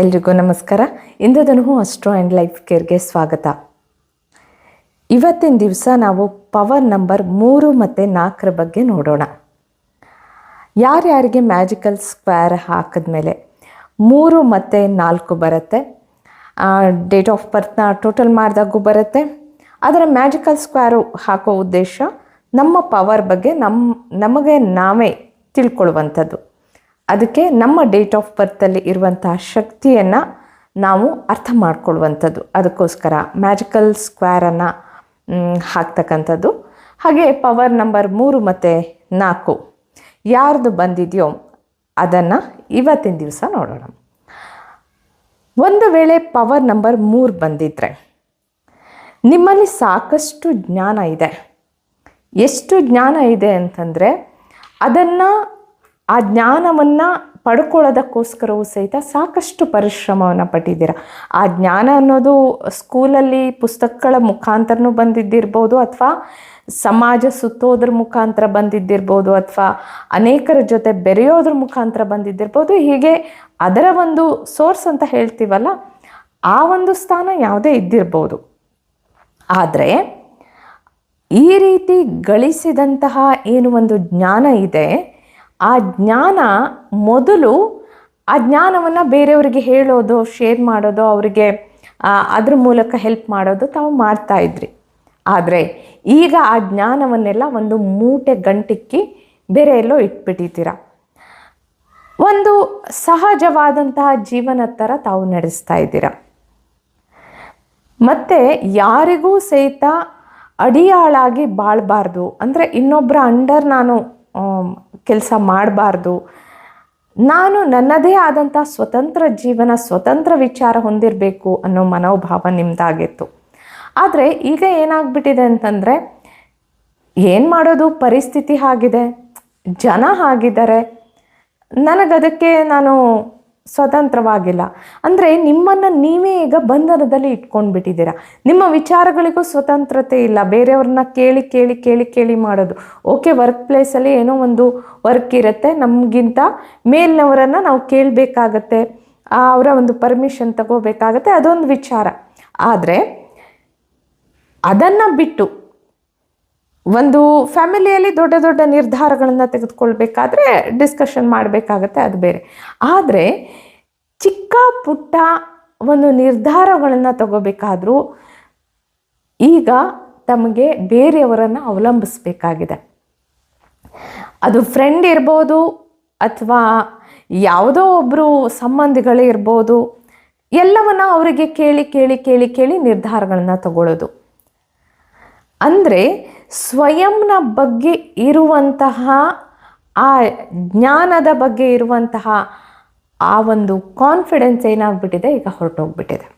ಎಲ್ರಿಗೂ ನಮಸ್ಕಾರ. Indradhanu astro and life ಕೇರ್ಗೆ ಸ್ವಾಗತ. ಇವತ್ತಿನ ದಿವಸ ನಾವು ಪವರ್ ನಂಬರ್ ಮೂರು ಮತ್ತು ನಾಲ್ಕರ ಬಗ್ಗೆ ನೋಡೋಣ. ಯಾರ್ಯಾರಿಗೆ ಮ್ಯಾಜಿಕಲ್ ಸ್ಕ್ವೇರ್ ಹಾಕಿದ್ಮೇಲೆ ಮೂರು ಮತ್ತು ನಾಲ್ಕು ಬರುತ್ತೆ? ಡೇಟ್ ಆಫ್ ಬರ್ತ್ನ ಟೋಟಲ್ ಮಾಡಿದಾಗೂ ಬರುತ್ತೆ. ಅದರ ಮ್ಯಾಜಿಕಲ್ ಸ್ಕ್ವೇರು ಹಾಕೋ ಉದ್ದೇಶ ನಮ್ಮ ಪವರ್ ಬಗ್ಗೆ ನಮ್ಮ ನಮಗೆ ನಾವೇ ತಿಳ್ಕೊಳ್ಳುವಂಥದ್ದು. ಅದಕ್ಕೆ ನಮ್ಮ ಡೇಟ್ ಆಫ್ ಬರ್ತಲ್ಲಿ ಇರುವಂತಹ ಶಕ್ತಿಯನ್ನು ನಾವು ಅರ್ಥ ಮಾಡ್ಕೊಳ್ಳುವಂಥದ್ದು. ಅದಕ್ಕೋಸ್ಕರ ಮ್ಯಾಜಿಕಲ್ ಸ್ಕ್ವೇರನ್ನು ಹಾಕ್ತಕ್ಕಂಥದ್ದು. ಹಾಗೆ ಪವರ್ ನಂಬರ್ ಮೂರು ಮತ್ತು ನಾಲ್ಕು ಯಾರ್ದು ಬಂದಿದೆಯೋ ಅದನ್ನು ಇವತ್ತಿನ ದಿವಸ ನೋಡೋಣ. ಒಂದು ವೇಳೆ ಪವರ್ ನಂಬರ್ ಮೂರು ಬಂದಿದ್ದರೆ ನಿಮ್ಮಲ್ಲಿ ಸಾಕಷ್ಟು ಜ್ಞಾನ ಇದೆ. ಎಷ್ಟು ಜ್ಞಾನ ಇದೆ ಅಂತಂದರೆ ಅದನ್ನು ಆ ಜ್ಞಾನವನ್ನು ಪಡ್ಕೊಳ್ಳೋದಕ್ಕೋಸ್ಕರವೂ ಸಹಿತ ಸಾಕಷ್ಟು ಪರಿಶ್ರಮವನ್ನು ಪಟ್ಟಿದ್ದೀರ. ಆ ಜ್ಞಾನ ಅನ್ನೋದು ಸ್ಕೂಲಲ್ಲಿ ಪುಸ್ತಕಗಳ ಮುಖಾಂತರನೂ ಬಂದಿದ್ದಿರ್ಬೋದು ಅಥವಾ ಸಮಾಜ ಸುತ್ತೋದ್ರ ಮುಖಾಂತರ ಬಂದಿದ್ದಿರ್ಬೋದು ಅಥವಾ ಅನೇಕರ ಜೊತೆ ಬೆರೆಯೋದ್ರ ಮುಖಾಂತರ ಬಂದಿದ್ದಿರ್ಬೋದು. ಹೀಗೆ ಅದರ ಒಂದು ಸೋರ್ಸ್ ಅಂತ ಹೇಳ್ತೀವಲ್ಲ, ಆ ಒಂದು ಸ್ಥಾನ ಯಾವುದೇ ಇದ್ದಿರ್ಬೋದು. ಆದರೆ ಈ ರೀತಿ ಗಳಿಸಿದಂತಹ ಏನು ಒಂದು ಜ್ಞಾನ ಇದೆ ಆ ಜ್ಞಾನ ಮೊದಲು ಆ ಜ್ಞಾನವನ್ನು ಬೇರೆಯವರಿಗೆ ಹೇಳೋದು ಶೇರ್ ಮಾಡೋದು, ಅವರಿಗೆ ಅದ್ರ ಮೂಲಕ ಹೆಲ್ಪ್ ಮಾಡೋದು ತಾವು ಮಾಡ್ತಾ ಇದ್ರಿ. ಆದರೆ ಈಗ ಆ ಜ್ಞಾನವನ್ನೆಲ್ಲ ಒಂದು ಮೂಟೆ ಗಂಟಿಕ್ಕಿ ಬೇರೆ ಎಲ್ಲೋ ಇಟ್ಬಿಟ್ಟಿದ್ದೀರ. ಒಂದು ಸಹಜವಾದಂತಹ ಜೀವನ ಥರ ತಾವು ನಡೆಸ್ತಾ ಇದ್ದೀರ. ಮತ್ತು ಯಾರಿಗೂ ಸಹಿತ ಅಡಿಯಾಳಾಗಿ ಬಾಳಬಾರ್ದು. ಅಂದರೆ ಇನ್ನೊಬ್ಬರ ಅಂಡರ್ ನಾನು ಕೆಲಸ ಮಾಡಬಾರ್ದು. ನಾನು ನನ್ನದೇ ಆದಂಥ ಸ್ವತಂತ್ರ ಜೀವನ, ಸ್ವತಂತ್ರ ವಿಚಾರ ಹೊಂದಿರಬೇಕು ಅನ್ನೋ ಮನೋಭಾವ ನಿಮ್ಮದಾಗಿತ್ತು ಆದರೆ ಈಗ ಏನಾಗ್ಬಿಟ್ಟಿದೆ ಅಂತಂದರೆ ಏನು ಮಾಡೋದು? ಪರಿಸ್ಥಿತಿ ಆಗಿದೆ. ಜನ ಆಗಿದ್ದಾರೆ. ನನಗದಕ್ಕೆ ನಾನು ಸ್ವತಂತ್ರವಾಗಿಲ್ಲ. ಅಂದರೆ ನಿಮ್ಮನ್ನು ನೀವೇ ಈಗ ಬಂಧನದಲ್ಲಿ ಇಟ್ಕೊಂಡು ಬಿಟ್ಟಿದ್ದೀರಾ ನಿಮ್ಮ ವಿಚಾರಗಳಿಗೂ ಸ್ವತಂತ್ರತೆ ಇಲ್ಲ. ಬೇರೆಯವ್ರನ್ನ ಕೇಳಿ ಕೇಳಿ ಕೇಳಿ ಕೇಳಿ ಮಾಡೋದು. ಓಕೆ ವರ್ಕ್ ಪ್ಲೇಸಲ್ಲಿ ಏನೋ ಒಂದು ವರ್ಕ್ ಇರುತ್ತೆ. ನಮಗಿಂತ ಮೇಲಿನವರನ್ನು ನಾವು ಕೇಳಬೇಕಾಗತ್ತೆ. ಅವರ ಒಂದು ಪರ್ಮಿಷನ್ ತಗೋಬೇಕಾಗತ್ತೆ. ಅದೊಂದು ವಿಚಾರ. ಆದರೆ ಅದನ್ನು ಬಿಟ್ಟು ಒಂದು ಫ್ಯಾಮಿಲಿಯಲ್ಲಿ ದೊಡ್ಡ ದೊಡ್ಡ ನಿರ್ಧಾರಗಳನ್ನು ತೆಗೆದುಕೊಳ್ಬೇಕಾದ್ರೆ ಡಿಸ್ಕಷನ್ ಮಾಡಬೇಕಾಗತ್ತೆ ಅದು ಬೇರೆ. ಆದರೆ ಚಿಕ್ಕ ಪುಟ್ಟ ಒಂದು ನಿರ್ಧಾರಗಳನ್ನು ತಗೋಬೇಕಾದ್ರೂ ಈಗ ತಮಗೆ ಬೇರೆಯವರನ್ನು ಅವಲಂಬಿಸಬೇಕಾಗಿದೆ. ಅದು ಫ್ರೆಂಡ್ ಇರ್ಬೋದು ಅಥವಾ ಯಾವುದೋ ಒಬ್ಬರು ಸಂಬಂಧಿಗಳೇ ಇರ್ಬೋದು, ಎಲ್ಲವನ್ನ ಅವರಿಗೆ ಕೇಳಿ ಕೇಳಿ ಕೇಳಿ ಕೇಳಿ ನಿರ್ಧಾರಗಳನ್ನು ತಗೊಳ್ಳೋದು. ಅಂದರೆ ಸ್ವಯಂನ ಬಗ್ಗೆ ಇರುವಂತಹ, ಆ ಜ್ಞಾನದ ಬಗ್ಗೆ ಇರುವಂತಹ ಆ ಒಂದು ಕಾನ್ಫಿಡೆನ್ಸ್ ಏನಾಗ್ಬಿಟ್ಟಿದೆ, ಈಗ ಹೊರಟೋಗ್ಬಿಟ್ಟಿದೆ.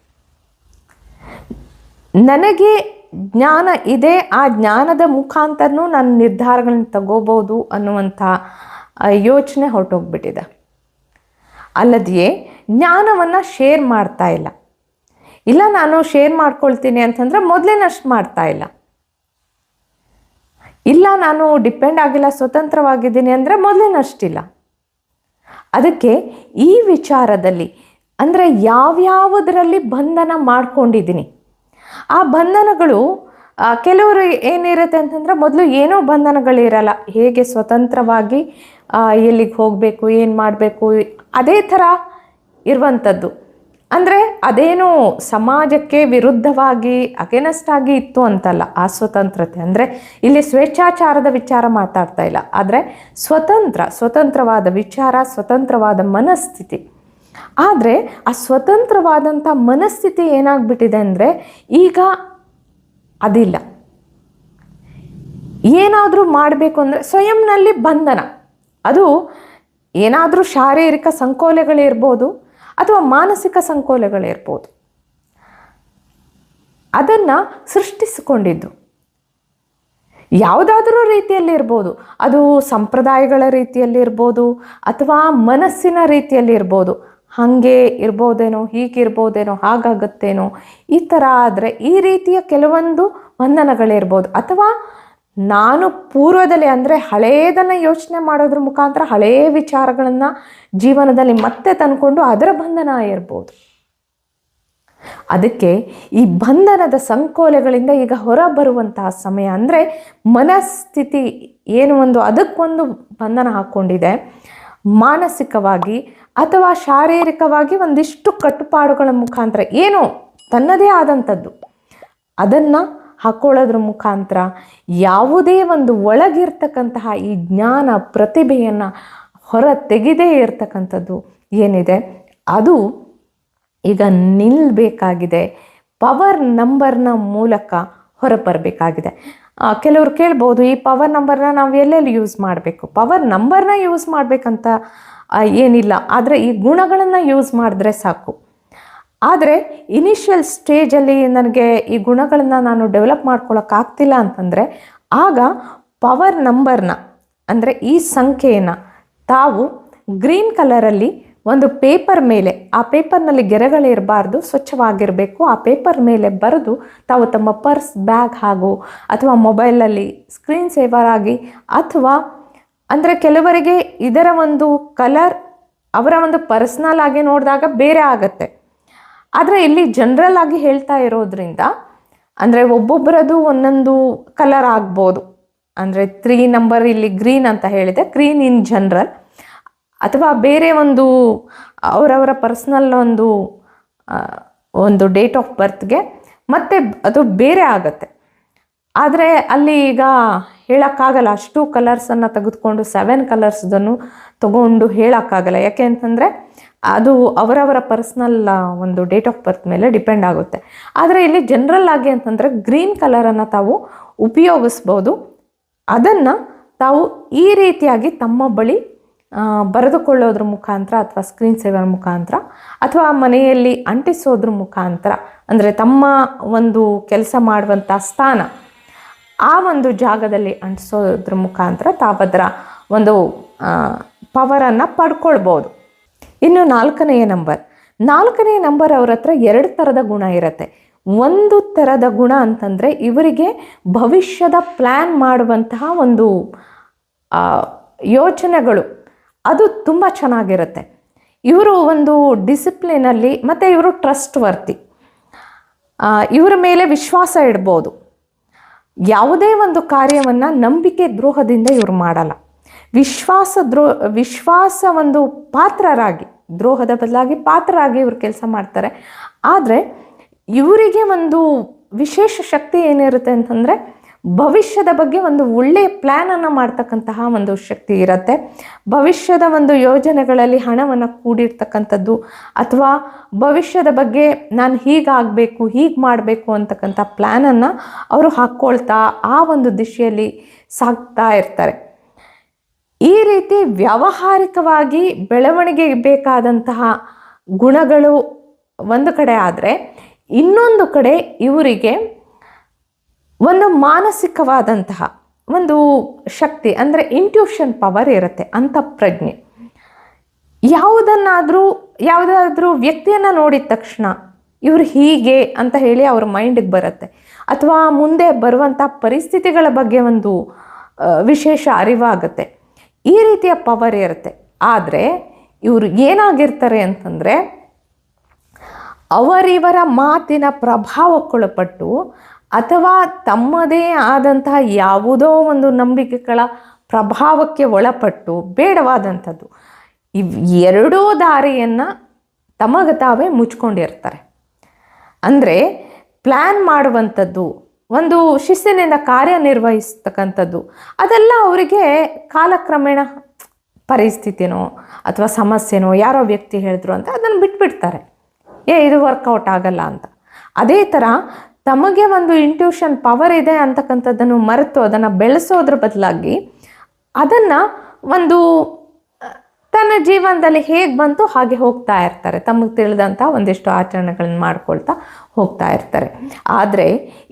ನನಗೆ ಜ್ಞಾನ ಇದೆ, ಆ ಜ್ಞಾನದ ಮುಖಾಂತರನೂ ನಾನು ನಿರ್ಧಾರಗಳನ್ನ ತಗೋಬೋದು ಅನ್ನುವಂಥ ಯೋಚನೆ ಹೊರಟೋಗ್ಬಿಟ್ಟಿದೆ. ಅಲ್ಲದೆಯೇ, ಜ್ಞಾನವನ್ನು ಶೇರ್ ಮಾಡ್ತಾ ಇಲ್ಲ. ಇಲ್ಲ, ನಾನು ಶೇರ್ ಮಾಡ್ಕೊಳ್ತೀನಿ ಅಂತಂದರೆ ಮೊದಲೇನಷ್ಟು ಮಾಡ್ತಾ ಇಲ್ಲ. ಇಲ್ಲ, ನಾನು ಡಿಪೆಂಡ್ ಆಗಿಲ್ಲ, ಸ್ವತಂತ್ರವಾಗಿದ್ದೀನಿ ಅಂದರೆ ಮೊದಲಿನಷ್ಟಿಲ್ಲ. ಅದಕ್ಕೆ ಈ ವಿಚಾರದಲ್ಲಿ ಅಂದರೆ ಯಾವ್ಯಾವುದರಲ್ಲಿ ಬಂಧನ ಮಾಡ್ಕೊಂಡಿದ್ದೀನಿ? ಆ ಬಂಧನಗಳು ಕೆಲವರು ಏನಿರುತ್ತೆ ಅಂತಂದರೆ ಮೊದಲು ಏನೋ ಬಂಧನಗಳಿರಲ್ಲ. ಹೇಗೆ ಸ್ವತಂತ್ರವಾಗಿ ಎಲ್ಲಿಗೆ ಹೋಗಬೇಕು, ಏನು ಮಾಡಬೇಕು, ಅದೇ ಥರ ಇರುವಂಥದ್ದು. ಅಂದರೆ ಅದೇನು ಸಮಾಜಕ್ಕೆ ವಿರುದ್ಧವಾಗಿ ಅಗೇನಸ್ಟ್ ಆಗಿ ಇತ್ತು ಅಂತಲ್ಲ ಆ ಸ್ವತಂತ್ರತೆ. ಅಂದರೆ ಇಲ್ಲಿ ಸ್ವೇಚ್ಛಾಚಾರದ ವಿಚಾರ ಮಾತಾಡ್ತಾ ಇಲ್ಲ. ಆದರೆ ಸ್ವತಂತ್ರ, ಸ್ವತಂತ್ರವಾದ ವಿಚಾರ, ಸ್ವತಂತ್ರವಾದ ಮನಸ್ಥಿತಿ. ಆದರೆ ಆ ಸ್ವತಂತ್ರವಾದಂಥ ಮನಸ್ಥಿತಿ ಏನಾಗ್ಬಿಟ್ಟಿದೆ ಅಂದರೆ ಈಗ ಅದಿಲ್ಲ. ಏನಾದರೂ ಮಾಡಬೇಕು ಅಂದರೆ ಸ್ವಯಂನಲ್ಲಿ ಬಂಧನ. ಅದು ಏನಾದರೂ ಶಾರೀರಿಕ ಸಂಕೋಲೆಗಳಿರ್ಬೋದು ಅಥವಾ ಮಾನಸಿಕ ಸಂಕೋಲೆಗಳಿರ್ಬೋದು. ಅದನ್ನು ಸೃಷ್ಟಿಸಿಕೊಂಡಿದ್ದು. ಯಾವುದಾದ್ರೂ ರೀತಿಯಲ್ಲಿ ಇರ್ಬೋದು ಅದು ಸಂಪ್ರದಾಯಗಳ ರೀತಿಯಲ್ಲಿ ಇರ್ಬೋದು ಅಥವಾ ಮನಸ್ಸಿನ ರೀತಿಯಲ್ಲಿ ಇರ್ಬೋದು ಹಾಗೆ ಇರ್ಬೋದೇನೋ, ಹೀಗಿರ್ಬೋದೇನೋ, ಹಾಗಾಗತ್ತೇನೋ, ಈ ಥರ ಆದರೆ ಈ ರೀತಿಯ ಕೆಲವೊಂದು ಬಂಧನಗಳಿರ್ಬೋದು. ಅಥವಾ ನಾನು ಪೂರ್ವದಲ್ಲಿ ಅಂದರೆ ಹಳೆಯದನ್ನು ಯೋಚನೆ ಮಾಡೋದ್ರ ಮುಖಾಂತರ ಹಳೆಯ ವಿಚಾರಗಳನ್ನು ಜೀವನದಲ್ಲಿ ಮತ್ತೆ ತಂದ್ಕೊಂಡು ಅದರ ಬಂಧನ ಇರ್ಬೋದು. ಅದಕ್ಕೆ ಈ ಬಂಧನದ ಸಂಕೋಲೆಗಳಿಂದ ಈಗ ಹೊರ ಬರುವಂತಹ ಸಮಯ ಅಂದರೆ ಮನಸ್ಥಿತಿ ಏನು ಒಂದು ಅದಕ್ಕೊಂದು ಬಂಧನ ಹಾಕ್ಕೊಂಡಿದೆ ಮಾನಸಿಕವಾಗಿ ಅಥವಾ ಶಾರೀರಿಕವಾಗಿ ಒಂದಿಷ್ಟು ಕಟ್ಟುಪಾಡುಗಳ ಮುಖಾಂತರ ಏನೋ ತನ್ನದೇ ಆದಂಥದ್ದು. ಅದನ್ನು ಹಾಕೊಳ್ಳೋದ್ರ ಮುಖಾಂತರ ಯಾವುದೇ ಒಂದು ಒಳಗಿರ್ತಕ್ಕಂತಹ ಈ ಜ್ಞಾನ ಪ್ರತಿಭೆಯನ್ನು ಹೊರ ತೆಗೆದೇ ಇರತಕ್ಕಂಥದ್ದು ಏನಿದೆ? ಅದು ಈಗ ನಿಲ್ಲಬೇಕಾಗಿದೆ ಪವರ್ ನಂಬರ್ನ ಮೂಲಕ ಹೊರಬರಬೇಕಾಗಿದೆ. ಕೆಲವರು ಕೇಳ್ಬೋದು, ಈ ಪವರ್ ನಂಬರ್ನ ನಾವು ಎಲ್ಲೆಲ್ಲಿ ಯೂಸ್ ಮಾಡಬೇಕು? ಪವರ್ ನಂಬರ್ನ ಯೂಸ್ ಮಾಡಬೇಕಂತ ಏನಿಲ್ಲ. ಆದರೆ ಈ ಗುಣಗಳನ್ನು ಯೂಸ್ ಮಾಡಿದ್ರೆ ಸಾಕು. ಆದರೆ ಇನಿಷಿಯಲ್ ಸ್ಟೇಜಲ್ಲಿ ನನಗೆ ಈ ಗುಣಗಳನ್ನು ನಾನು ಡೆವಲಪ್ ಮಾಡ್ಕೊಳ್ಳೋಕ್ಕಾಗ್ತಿಲ್ಲ ಅಂತಂದರೆ, ಆಗ ಪವರ್ ನಂಬರ್ನ ಅಂದರೆ ಈ ಸಂಖ್ಯೆಯನ್ನು ತಾವು ಗ್ರೀನ್ ಕಲರಲ್ಲಿ ಒಂದು ಪೇಪರ್ ಮೇಲೆ, ಆ ಪೇಪರ್ನಲ್ಲಿ ಗೆರೆಗಳಿರಬಾರ್ದು ಸ್ವಚ್ಛವಾಗಿರಬೇಕು, ಆ ಪೇಪರ್ ಮೇಲೆ ಬರೆದು ತಾವು ತಮ್ಮ ಪರ್ಸ್ ಬ್ಯಾಗ್ ಹಾಗೂ ಅಥವಾ ಮೊಬೈಲಲ್ಲಿ ಸ್ಕ್ರೀನ್ ಸೇವರ್ ಆಗಿ ಅಥವಾ ಅಂದರೆ ಕೆಲವರಿಗೆ ಇದರ ಒಂದು ಕಲರ್ ಅವರ ಒಂದು ಪರ್ಸ್ನಲ್ ಆಗಿ ನೋಡಿದಾಗ ಬೇರೆ ಆಗತ್ತೆ. ಆದರೆ ಇಲ್ಲಿ ಜನರಲ್ ಆಗಿ ಹೇಳ್ತಾ ಇರೋದ್ರಿಂದ, ಅಂದರೆ ಒಬ್ಬೊಬ್ಬರದು ಒಂದೊಂದು ಕಲರ್ ಆಗ್ಬೋದು. ಅಂದರೆ ತ್ರೀ ನಂಬರ್ ಇಲ್ಲಿ ಗ್ರೀನ್ ಅಂತ ಹೇಳಿದೆ ಗ್ರೀನ್ ಇನ್ ಜನರಲ್ ಅಥವಾ ಬೇರೆ ಒಂದು, ಅವರವರ ಪರ್ಸ್ನಲ್ ಒಂದು ಒಂದು ಡೇಟ್ ಆಫ್ ಬರ್ತ್ಗೆ ಮತ್ತೆ ಅದು ಬೇರೆ ಆಗತ್ತೆ. ಆದರೆ ಅಲ್ಲಿ ಈಗ ಹೇಳೋಕ್ಕಾಗಲ್ಲ, ಅಷ್ಟು ಕಲರ್ಸನ್ನು ತೆಗೆದುಕೊಂಡು ಸೆವೆನ್ ಕಲರ್ಸ್ದನ್ನು ತೊಗೊಂಡು ಹೇಳೋಕ್ಕಾಗಲ್ಲ. ಯಾಕೆ ಅಂತಂದರೆ ಅದು ಅವರವರ ಪರ್ಸ್ನಲ್ ಒಂದು ಡೇಟ್ ಆಫ್ ಬರ್ತ್ ಮೇಲೆ ಡಿಪೆಂಡ್ ಆಗುತ್ತೆ. ಆದರೆ ಇಲ್ಲಿ ಜನರಲ್ ಆಗಿ ಅಂತಂದರೆ ಗ್ರೀನ್ ಕಲರನ್ನು ತಾವು ಉಪಯೋಗಿಸ್ಬೋದು. ಅದನ್ನು ತಾವು ಈ ರೀತಿಯಾಗಿ ತಮ್ಮ ಬಳಿ ಬರೆದುಕೊಳ್ಳೋದ್ರ ಮುಖಾಂತರ ಅಥವಾ ಸ್ಕ್ರೀನ್ ಸೇವರ್ ಮುಖಾಂತರ ಅಥವಾ ಮನೆಯಲ್ಲಿ ಅಂಟಿಸೋದ್ರ ಮುಖಾಂತರ, ಅಂದರೆ ತಮ್ಮ ಒಂದು ಕೆಲಸ ಮಾಡುವಂಥ ಸ್ಥಾನ ಆ ಒಂದು ಜಾಗದಲ್ಲಿ ಅಂಟಿಸೋದ್ರ ಮುಖಾಂತರ ತಾವದರ ಒಂದು ಪವರನ್ನು ಪಡ್ಕೊಳ್ಬೋದು. ಇನ್ನು ನಾಲ್ಕನೆಯ ನಂಬರ್. ನಾಲ್ಕನೆಯ ನಂಬರ್ ಅವ್ರ ಹತ್ರ ಎರಡು ಥರದ ಗುಣ ಇರುತ್ತೆ. ಒಂದು ಥರದ ಗುಣ ಅಂತಂದರೆ ಇವರಿಗೆ ಭವಿಷ್ಯದ ಪ್ಲ್ಯಾನ್ ಮಾಡುವಂತಹ ಒಂದು ಯೋಚನೆಗಳು. ಅದು ತುಂಬ ಚೆನ್ನಾಗಿರುತ್ತೆ. ಇವರು ಒಂದು ಡಿಸಿಪ್ಲಿನಲ್ಲಿ ಮತ್ತು ಇವರು ಟ್ರಸ್ಟ್ ವರ್ತಿ ಇವರ ಮೇಲೆ ವಿಶ್ವಾಸ ಇಡ್ಬೋದು. ಯಾವುದೇ ಒಂದು ಕಾರ್ಯವನ್ನು ನಂಬಿಕೆ ದ್ರೋಹದಿಂದ ಇವರು ಮಾಡಲ್ಲ. ವಿಶ್ವಾಸ ದ್ರೋ, ವಿಶ್ವಾಸ ಒಂದು ಪಾತ್ರರಾಗಿ, ದ್ರೋಹದ ಬದಲಾಗಿ ಪಾತ್ರರಾಗಿ ಇವರು ಕೆಲಸ ಮಾಡ್ತಾರೆ. ಆದರೆ ಇವರಿಗೆ ಒಂದು ವಿಶೇಷ ಶಕ್ತಿ ಏನಿರುತ್ತೆ ಅಂತಂದರೆ ಭವಿಷ್ಯದ ಬಗ್ಗೆ ಒಂದು ಒಳ್ಳೆಯ ಪ್ಲ್ಯಾನನ್ನು ಮಾಡ್ತಕ್ಕಂತಹ ಒಂದು ಶಕ್ತಿ ಇರುತ್ತೆ. ಭವಿಷ್ಯದ ಒಂದು ಯೋಜನೆಗಳಲ್ಲಿ ಹಣವನ್ನು ಕೂಡಿರ್ತಕ್ಕಂಥದ್ದು ಅಥವಾ ಭವಿಷ್ಯದ ಬಗ್ಗೆ ನಾನು ಹೀಗಾಗಬೇಕು, ಹೀಗೆ ಮಾಡಬೇಕು ಅಂತಕ್ಕಂಥ ಪ್ಲ್ಯಾನನ್ನು ಅವರು ಹಾಕ್ಕೊಳ್ತಾ ಆ ಒಂದು ದಿಶೆಯಲ್ಲಿ ಸಾಗ್ತಾ ಇರ್ತಾರೆ. ಈ ರೀತಿ ವ್ಯಾವಹಾರಿಕವಾಗಿ ಬೆಳವಣಿಗೆ ಬೇಕಾದಂತಹ ಗುಣಗಳು ಒಂದು ಕಡೆ ಆದರೆ ಇನ್ನೊಂದು ಕಡೆ ಇವರಿಗೆ ಒಂದು ಮಾನಸಿಕವಾದಂತಹ ಒಂದು ಶಕ್ತಿ ಅಂದರೆ ಇಂಟ್ಯೂಷನ್ ಪವರ್ ಇರುತ್ತೆ ಪ್ರಜ್ಞೆ ಯಾವುದನ್ನಾದರೂ, ಯಾವುದಾದ್ರೂ ವ್ಯಕ್ತಿಯನ್ನು ನೋಡಿದ ತಕ್ಷಣ ಇವರು ಹೀಗೆ ಅಂತ ಹೇಳಿ ಅವ್ರ ಮೈಂಡಿಗೆ ಬರುತ್ತೆ. ಅಥವಾ ಮುಂದೆ ಬರುವಂಥ ಪರಿಸ್ಥಿತಿಗಳ ಬಗ್ಗೆ ಒಂದು ವಿಶೇಷ ಅರಿವಾಗುತ್ತೆ. ಈ ರೀತಿಯ ಪವರ್ ಇರುತ್ತೆ. ಆದರೆ ಇವರು ಏನಾಗಿರ್ತಾರೆ ಅಂತಂದರೆ ಅವರಿವರ ಮಾತಿನ ಪ್ರಭಾವಕ್ಕೊಳಪಟ್ಟು ಅಥವಾ ತಮ್ಮದೇ ಆದಂತಹ ಯಾವುದೋ ಒಂದು ನಂಬಿಕೆಗಳ ಪ್ರಭಾವಕ್ಕೆ ಒಳಪಟ್ಟು ಬೇಡವಾದಂಥದ್ದು. ಇವ್ ಎರಡೂ ದಾರಿಯನ್ನು ತಮಗೆ ತಾವೇ ಮುಚ್ಕೊಂಡಿರ್ತಾರೆ. ಅಂದರೆ ಪ್ಲ್ಯಾನ್ ಮಾಡುವಂಥದ್ದು ಒಂದು ಶಿಸ್ತಿನಿಂದ ಕಾರ್ಯನಿರ್ವಹಿಸ್ತಕ್ಕಂಥದ್ದು. ಅದೆಲ್ಲ ಅವರಿಗೆ ಕಾಲಕ್ರಮೇಣ ಪರಿಸ್ಥಿತಿನೋ ಅಥವಾ ಸಮಸ್ಯೆನೋ ಯಾರೋ ವ್ಯಕ್ತಿ ಹೇಳಿದ್ರು ಅಂತ ಅದನ್ನು ಬಿಟ್ಬಿಡ್ತಾರೆ. ಏ, ಇದು ವರ್ಕೌಟ್ ಆಗಲ್ಲ ಅಂತ. ಅದೇ ಥರ ತಮಗೆ ಒಂದು ಇಂಟ್ಯೂಷನ್ ಪವರ್ ಇದೆ ಅಂತಕ್ಕಂಥದ್ದನ್ನು ಮರೆತು ಅದನ್ನು ಬೆಳೆಸೋದ್ರ ಬದಲಾಗಿ ಅದನ್ನು ಒಂದು ತನ್ನ ಜೀವನದಲ್ಲಿ ಹೇಗೆ ಬಂತು, ಹಾಗೆ ಹೋಗ್ತಾ ಇರ್ತಾರೆ. ತಮಗೆ ತಿಳಿದಂಥ ಒಂದಿಷ್ಟು ಆಚರಣೆಗಳನ್ನ ಮಾಡ್ಕೊಳ್ತಾ ಹೋಗ್ತಾ ಇರ್ತಾರೆ. ಆದರೆ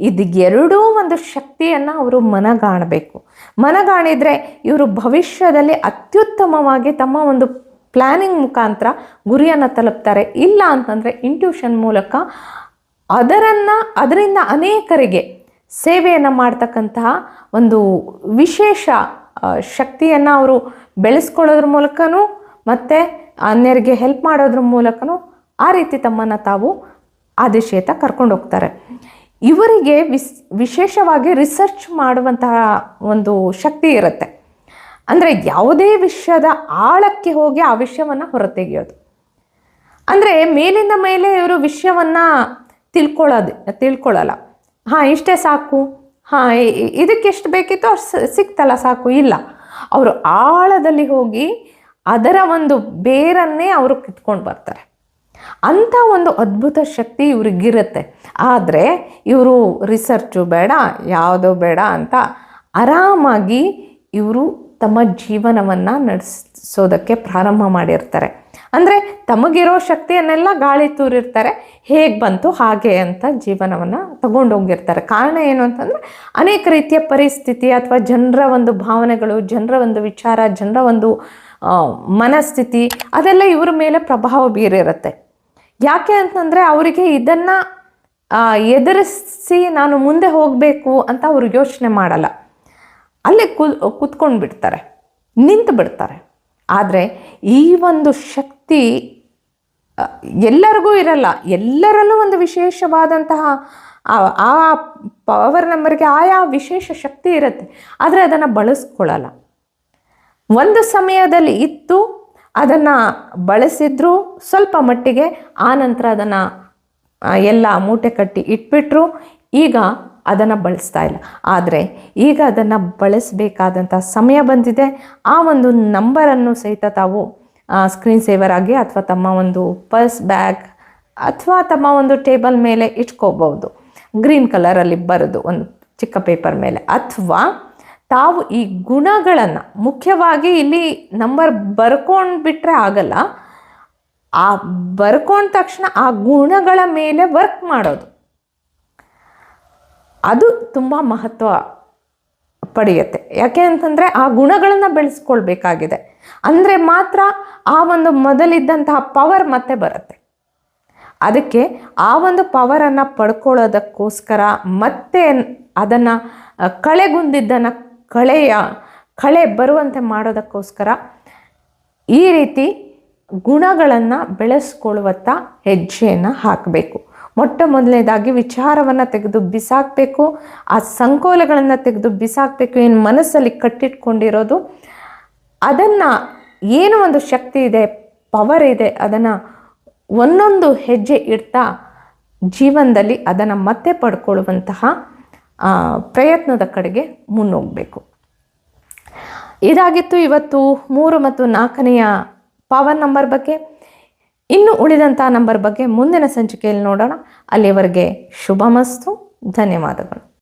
ಇದು ಎರಡೂ ಒಂದು ಶಕ್ತಿಯನ್ನು ಅವರು ಮನಗಾಣಬೇಕು. ಮನಗಾಣಿದರೆ ಇವರು ಭವಿಷ್ಯದಲ್ಲಿ ಅತ್ಯುತ್ತಮವಾಗಿ ತಮ್ಮ ಒಂದು ಪ್ಲ್ಯಾನಿಂಗ್ ಮುಖಾಂತರ ಗುರಿಯನ್ನು ತಲುಪ್ತಾರೆ. ಇಲ್ಲ ಅಂತಂದರೆ ಇಂಟ್ಯೂಷನ್ ಮೂಲಕ ಅದರನ್ನು, ಅದರಿಂದ ಅನೇಕರಿಗೆ ಸೇವೆಯನ್ನು ಮಾಡ್ತಕ್ಕಂತಹ ಒಂದು ವಿಶೇಷ ಶಕ್ತಿಯನ್ನು ಅವರು ಬೆಳೆಸ್ಕೊಳ್ಳೋದ್ರ ಮೂಲಕನೂ ಮತ್ತು ಅನ್ಯರಿಗೆ ಹೆಲ್ಪ್ ಮಾಡೋದ್ರ ಮೂಲಕನೂ ಆ ರೀತಿ ತಮ್ಮನ್ನು ತಾವು ಆದಿಶೇತ ಕರ್ಕೊಂಡು ಹೋಗ್ತಾರೆ. ಇವರಿಗೆ ವಿಸ್, ವಿಶೇಷವಾಗಿ ರಿಸರ್ಚ್ ಮಾಡುವಂತಹ ಒಂದು ಶಕ್ತಿ ಇರುತ್ತೆ. ಅಂದರೆ ಯಾವುದೇ ವಿಷಯದ ಆಳಕ್ಕೆ ಹೋಗಿ ಆ ವಿಷಯವನ್ನು ಹೊರತೆಗೆಯೋದು. ಅಂದರೆ ಮೇಲಿಂದ ಮೇಲೆ ಇವರು ವಿಷಯವನ್ನು ತಿಳ್ಕೊಳ್ಳೋದು, ತಿಳ್ಕೊಳ್ಳಲ್ಲ. ಹಾಂ, ಇಷ್ಟೇ ಸಾಕು. ಹಾಂ ಇದಕ್ಕೆ ಎಷ್ಟು ಬೇಕಿತ್ತು ಅಷ್ಟು ಸಿಕ್ತಲ್ಲ, ಸಾಕು. ಇಲ್ಲ. ಅವರು ಆಳದಲ್ಲಿ ಹೋಗಿ ಅದರ ಒಂದು ಬೇರನ್ನೇ ಅವರು ಕಿತ್ಕೊಂಡು ಬರ್ತಾರೆ. ಅಂಥ ಒಂದು ಅದ್ಭುತ ಶಕ್ತಿ ಇವ್ರಿಗಿರುತ್ತೆ. ಆದರೆ ಇವರು ರಿಸರ್ಚು ಬೇಡ, ಯಾವುದೋ ಬೇಡ ಅಂತ ಆರಾಮಾಗಿ ಇವರು ತಮ್ಮ ಜೀವನವನ್ನು ನಡೆಸೋದಕ್ಕೆ ಪ್ರಾರಂಭ ಮಾಡಿರ್ತಾರೆ. ಅಂದರೆ ತಮಗಿರೋ ಶಕ್ತಿಯನ್ನೆಲ್ಲ ಗಾಳಿ ತೂರಿರ್ತಾರೆ, ಹೇಗೆ ಬಂತು, ಹಾಗೆ ಅಂತ ಜೀವನವನ್ನು ತಗೊಂಡೋಗಿರ್ತಾರೆ. ಕಾರಣ ಏನು ಅಂತಂದರೆ ಅನೇಕ ರೀತಿಯ ಪರಿಸ್ಥಿತಿ ಅಥವಾ ಜನರ ಒಂದು ಭಾವನೆಗಳು, ಜನರ ಒಂದು ವಿಚಾರ, ಜನರ ಒಂದು ಮನಸ್ಥಿತಿ, ಅದೆಲ್ಲ ಇವರ ಮೇಲೆ ಪ್ರಭಾವ ಬೀರಿರುತ್ತೆ. ಯಾಕೆ ಅಂತಂದರೆ ಅವರಿಗೆ ಇದನ್ನು ಎದುರಿಸಿ ನಾನು ಮುಂದೆ ಹೋಗಬೇಕು ಅಂತ ಅವರು ಯೋಚನೆ ಮಾಡಲ್ಲ. ಅಲ್ಲೇ ಕುತ್ಕೊಂಡು ಬಿಡ್ತಾರೆ, ನಿಂತು ಬಿಡ್ತಾರೆ. ಆದರೆ ಈ ಒಂದು ಶಕ್ತಿ ಎಲ್ಲರಿಗೂ ಇರಲ್ಲ. ಎಲ್ಲರಲ್ಲೂ ಒಂದು ವಿಶೇಷವಾದಂತಹ, ಆ- ಆ ಪವರ್ ನಂಬರ್ಗೆ ಆಯಾ ವಿಶೇಷ ಶಕ್ತಿ ಇರುತ್ತೆ. ಆದರೆ ಅದನ್ನು ಬಳಸ್ಕೊಳ್ಳಲ್ಲ. ಒಂದು ಸಮಯದಲ್ಲಿ ಇತ್ತು, ಅದನ್ನು ಬಳಸಿದ್ರು, ಸ್ವಲ್ಪ ಮಟ್ಟಿಗೆ ಆ ನಂತರ ಅದನ್ನು ಎಲ್ಲ ಮೂಟೆ ಕಟ್ಟಿ ಇಟ್ಬಿಟ್ರು, ಈಗ ಅದನ್ನು ಬಳಸ್ತಾ ಇಲ್ಲ. ಆದರೆ ಈಗ ಅದನ್ನು ಬಳಸಬೇಕಾದಂಥ ಸಮಯ ಬಂದಿದೆ. ಆ ಒಂದು ನಂಬರನ್ನು ಸಹಿತ ತಾವು ಸ್ಕ್ರೀನ್ ಸೇವರ್ ಆಗಿ ಅಥವಾ ತಮ್ಮ ಒಂದು ಪರ್ಸ್ ಬ್ಯಾಗ್ ಅಥವಾ ತಮ್ಮ ಒಂದು ಟೇಬಲ್ ಮೇಲೆ ಇಟ್ಕೋಬಹುದು. ಗ್ರೀನ್ ಕಲರಲ್ಲಿ ಬರೋದು ಒಂದು ಚಿಕ್ಕ ಪೇಪರ್ ಮೇಲೆ. ಅಥವಾ ತಾವು ಈ ಗುಣಗಳನ್ನು ಮುಖ್ಯವಾಗಿ ಇಲ್ಲಿ ನಂಬರ್ ಬರ್ಕೊಂಡು ಬಿಟ್ಟರೆ ಆಗಲ್ಲ. ಆ ಬರ್ಕೊಂಡ ತಕ್ಷಣ ಆ ಗುಣಗಳ ಮೇಲೆ ವರ್ಕ್ ಮಾಡೋದು. ಅದು ತುಂಬ ಮಹತ್ವ ಪಡೆಯುತ್ತೆ. ಯಾಕೆ ಅಂತಂದರೆ ಆ ಗುಣಗಳನ್ನು ಬೆಳೆಸ್ಕೊಳ್ಬೇಕಾಗಿದೆ. ಅಂದರೆ ಮಾತ್ರ ಆ ಒಂದು ಮೊದಲಿದ್ದಂತಹ ಪವರ್ ಮತ್ತೆ ಬರುತ್ತೆ. ಅದಕ್ಕೆ ಆ ಒಂದು ಪವರನ್ನು ಪಡ್ಕೊಳ್ಳೋದಕ್ಕೋಸ್ಕರ ಮತ್ತೆ ಅದನ್ನು ಕಳೆಗುಂದಿದ್ದನ್ನು ಕಳೆಯ, ಕಳೆ ಬರುವಂತೆ ಮಾಡೋದಕ್ಕೋಸ್ಕರ ಈ ರೀತಿ ಗುಣಗಳನ್ನು ಬೆಳೆಸ್ಕೊಳ್ಳುವತ್ತ ಹೆಜ್ಜೆಯನ್ನು ಹಾಕಬೇಕು. ಮೊಟ್ಟ ಮೊದಲನೇದಾಗಿ ವಿಚಾರವನ್ನು ತೆಗೆದು ಬಿಸಾಕಬೇಕು. ಆ ಸಂಕೋಲೆಗಳನ್ನು ತೆಗೆದು ಬಿಸಾಕಬೇಕು. ಏನು ಮನಸ್ಸಲ್ಲಿ ಕಟ್ಟಿಟ್ಕೊಂಡಿರೋದು, ಅದನ್ನು ಏನು ಒಂದು ಶಕ್ತಿ ಇದೆ ಪವರ್ ಇದೆ, ಅದನ್ನು ಒಂದೊಂದು ಹೆಜ್ಜೆ ಇಡ್ತಾ ಜೀವನದಲ್ಲಿ ಅದನ್ನು ಮತ್ತೆ ಪಡ್ಕೊಳ್ಳುವಂತಹ ಪ್ರಯತ್ನದ ಕಡೆಗೆ ಮುನ್ನೋಗಬೇಕು. ಇದಾಗಿತ್ತು ಇವತ್ತು ಮೂರು ಮತ್ತು ನಾಲ್ಕನೆಯ ಪವರ್ ನಂಬರ್ ಬಗ್ಗೆ. ಇನ್ನು ಉಳಿದಂಥ ನಂಬರ್ ಬಗ್ಗೆ ಮುಂದಿನ ಸಂಚಿಕೆಯಲ್ಲಿ ನೋಡೋಣ. ಅಲ್ಲಿಯವರೆಗೆ ಶುಭಮಸ್ತು, ಧನ್ಯವಾದಗಳು.